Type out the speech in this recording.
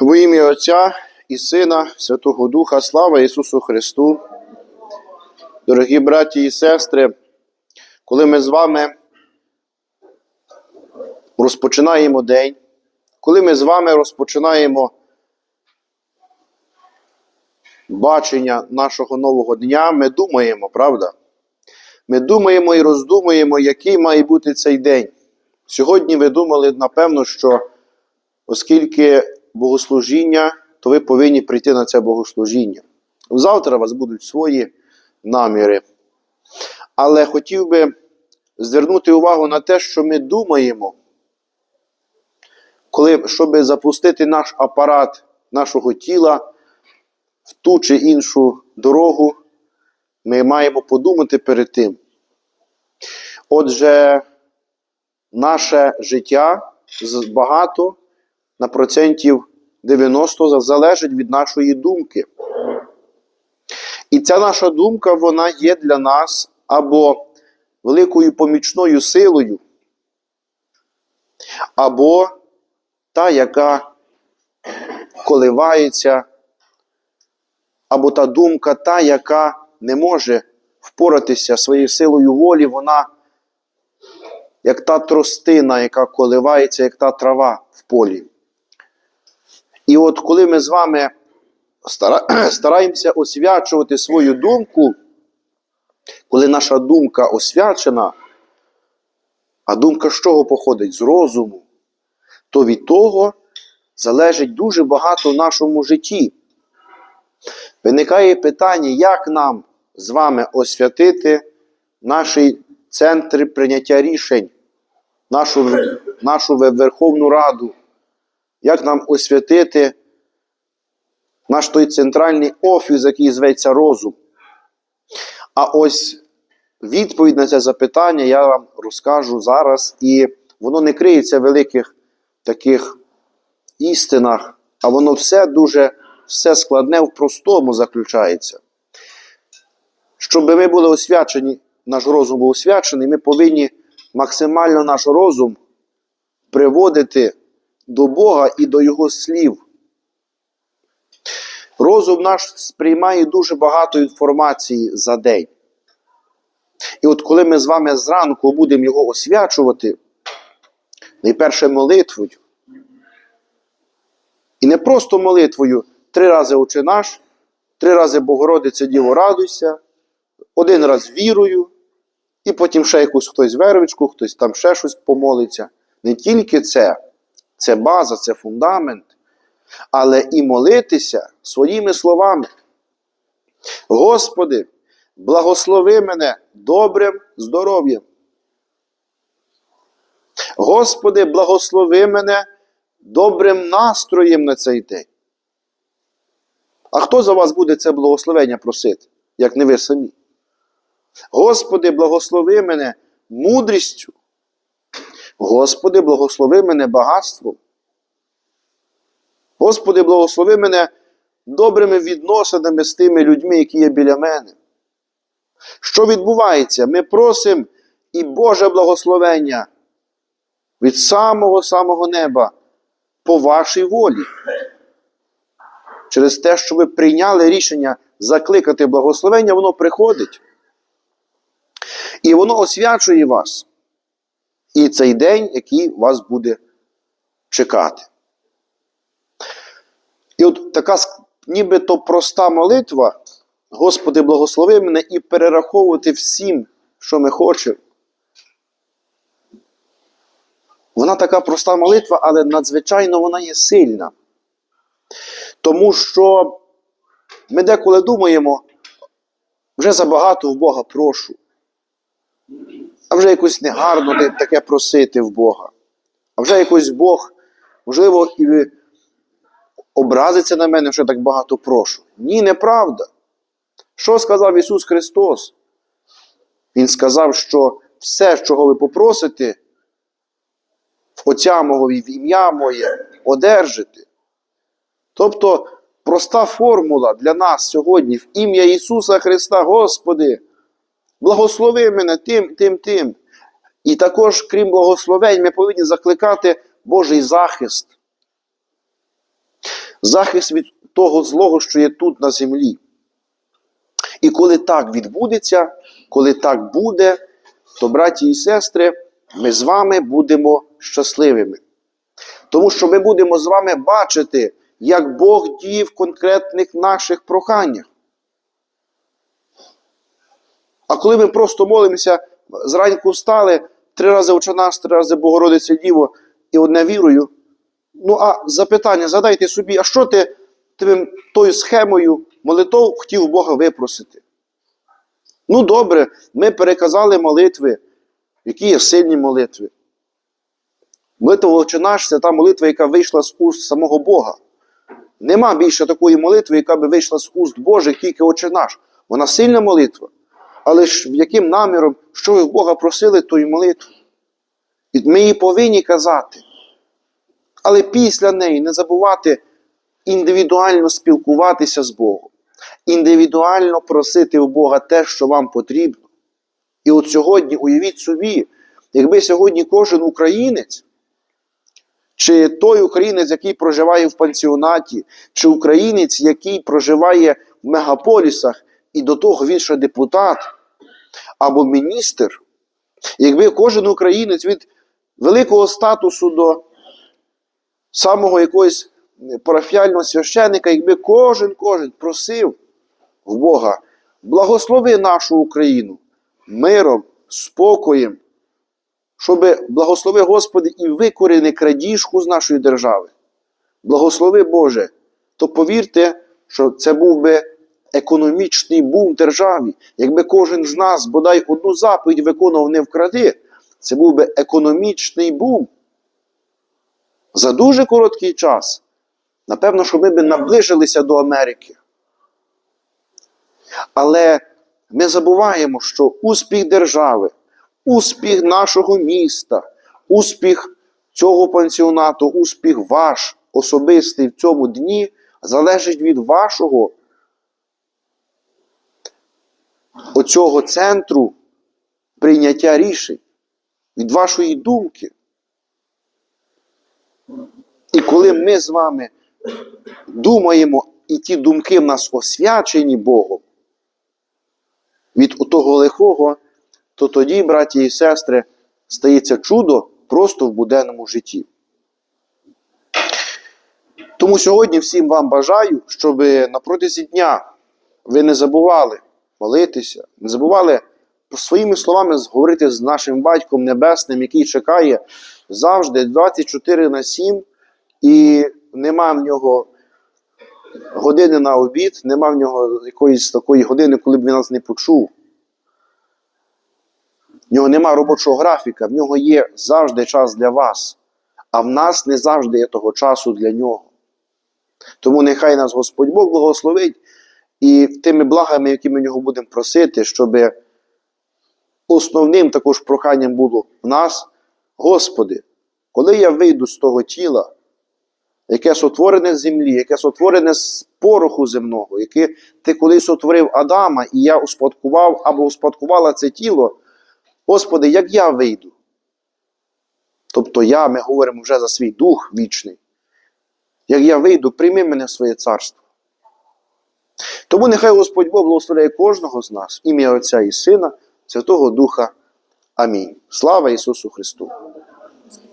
Во ім'я Отця і Сина, Святого Духа, слава Ісусу Христу. Дорогі браті і сестри, коли ми з вами розпочинаємо день, коли ми з вами розпочинаємо бачення нашого нового дня, ми думаємо, правда? Ми думаємо і роздумуємо, який має бути цей день. Сьогодні ви думали, напевно, що оскільки богослужіння, то ви повинні прийти на це богослужіння. Завтра у вас будуть свої наміри. Але хотів би звернути увагу на те, що ми думаємо, коли, щоб запустити наш апарат нашого тіла в ту чи іншу дорогу, ми маємо подумати перед тим. Отже, наше життя багато на процентів 90 залежить від нашої думки. І ця наша думка, вона є для нас або великою помічною силою, або та, яка коливається, або та думка, та, яка не може впоратися своєю силою волі, вона як та тростина, яка коливається, як та трава в полі. І от коли ми з вами стараємося освячувати свою думку, коли наша думка освячена, а думка з чого походить? З розуму, то від того залежить дуже багато в нашому житті. Виникає питання, як нам з вами освятити наші центри прийняття рішень, нашу, нашу Верховну Раду, як нам освятити наш той центральний офіс, який зветься розум. А ось відповідь на це запитання я вам розкажу зараз, і воно не криється в великих таких істинах, а воно все дуже все складне в простому заключається. Щоб ми були освячені, наш розум був освячений, ми повинні максимально наш розум приводити до Бога і до Його слів. Розум наш сприймає дуже багато інформації за день. І от коли ми з вами зранку будемо його освячувати, найперше молитвою, і не просто молитвою три рази Отче наш, три рази Богородиця Діво радуйся, один раз вірою, і потім ще якусь хтось вервичку, хтось там ще щось помолиться. Не тільки це, це база, це фундамент, але і молитися своїми словами. Господи, благослови мене добрим здоров'ям. Господи, благослови мене добрим настроєм на цей день. А хто за вас буде це благословення просити, як не ви самі? Господи, благослови мене мудрістю. Господи, благослови мене багатством. Господи, благослови мене добрими відносинами з тими людьми, які є біля мене. Що відбувається? Ми просимо і Боже благословення від самого самого неба по вашій волі. Через те, що ви прийняли рішення закликати благословення, воно приходить. І воно освячує вас. І цей день, який вас буде чекати. І от така нібито проста молитва, Господи, благослови мене і перераховувати всім, що ми хочемо. Вона така проста молитва, але надзвичайно вона є сильна. Тому що ми деколи думаємо, вже забагато в Бога прошу. А вже якось негарно таке просити в Бога. А вже якось Бог, можливо, і образиться на мене, що я так багато прошу. Ні, неправда. Що сказав Ісус Христос? Він сказав, що все, чого ви попросите, в Отця мого і в ім'я моє одержите. Тобто проста формула для нас сьогодні в ім'я Ісуса Христа, Господи, благослови мене тим, тим, тим. І також, крім благословень, ми повинні закликати Божий захист. захист від того злого, що є тут на землі. І коли так відбудеться, коли так буде, то, браті і сестри, ми з вами будемо щасливими. Тому що ми будемо з вами бачити, як Бог діє в конкретних наших проханнях. А коли ми просто молимося, зранку встали, три рази Отче три рази Богородиця Діво і одне вірою. Ну, а запитання задайте собі, а що ти тим, тою схемою молитов хотів Бога випросити? Ну, добре, ми переказали молитви, які є сильні молитви. Молитва Отче наш це та молитва, яка вийшла з уст самого Бога. Нема більше такої молитви, яка би вийшла з уст Божих, тільки Отче наш. Вона сильна молитва. Але ж яким наміром, що ви в Бога просили, то й молитву. І ми її повинні казати. Але після неї не забувати індивідуально спілкуватися з Богом, індивідуально просити у Бога те, що вам потрібно. І от сьогодні уявіть собі, якби сьогодні кожен українець, чи той українець, який проживає в пансіонаті, чи українець, який проживає в мегаполісах, і до того він ще депутат або міністр, якби кожен українець від великого статусу до самого якогось парафіального священника, якби кожен кожен просив в Бога, благослови нашу Україну миром, спокоєм, щоб благослови Господи і викорени крадіжку з нашої держави. Благослови Боже, то повірте, що це був би економічний бум державі. Якби кожен з нас бодай одну заповідь виконував не вкради, це був би економічний бум. За дуже короткий час. Напевно, що ми б наближилися до Америки. Але ми забуваємо, що успіх держави, успіх нашого міста, успіх цього пансіонату, успіх ваш особистий в цьому дні залежить від вашого оцього центру прийняття рішень, від вашої думки. І коли ми з вами думаємо, і ті думки в нас освячені Богом від того лихого, то тоді, браті і сестри, стається чудо просто в буденному житті. Тому сьогодні всім вам бажаю, щоб на протязі дня ви не забували молитися, не забували своїми словами говорити з нашим батьком Небесним, який чекає завжди 24 на 7, і нема в нього години на обід, нема в нього якоїсь такої години, коли б він нас не почув. В нього нема робочого графіка, в нього є завжди час для вас, а в нас не завжди є того часу для нього. Тому нехай нас Господь Бог благословить і тими благами, які ми нього будемо просити, щоб основним також проханням було в нас, Господи, коли я вийду з того тіла, яке сотворене з землі, яке сотворене з пороху земного, яке ти колись утворив Адама, і я успадкував або успадкувала це тіло, Господи, як я вийду? Тобто я, ми говоримо вже за свій дух вічний. Як я вийду, прийми мене в своє царство. Тому нехай Господь Бог благословляє кожного з нас, ім'я Отця і Сина, Святого Духа. Амінь. Слава Ісусу Христу!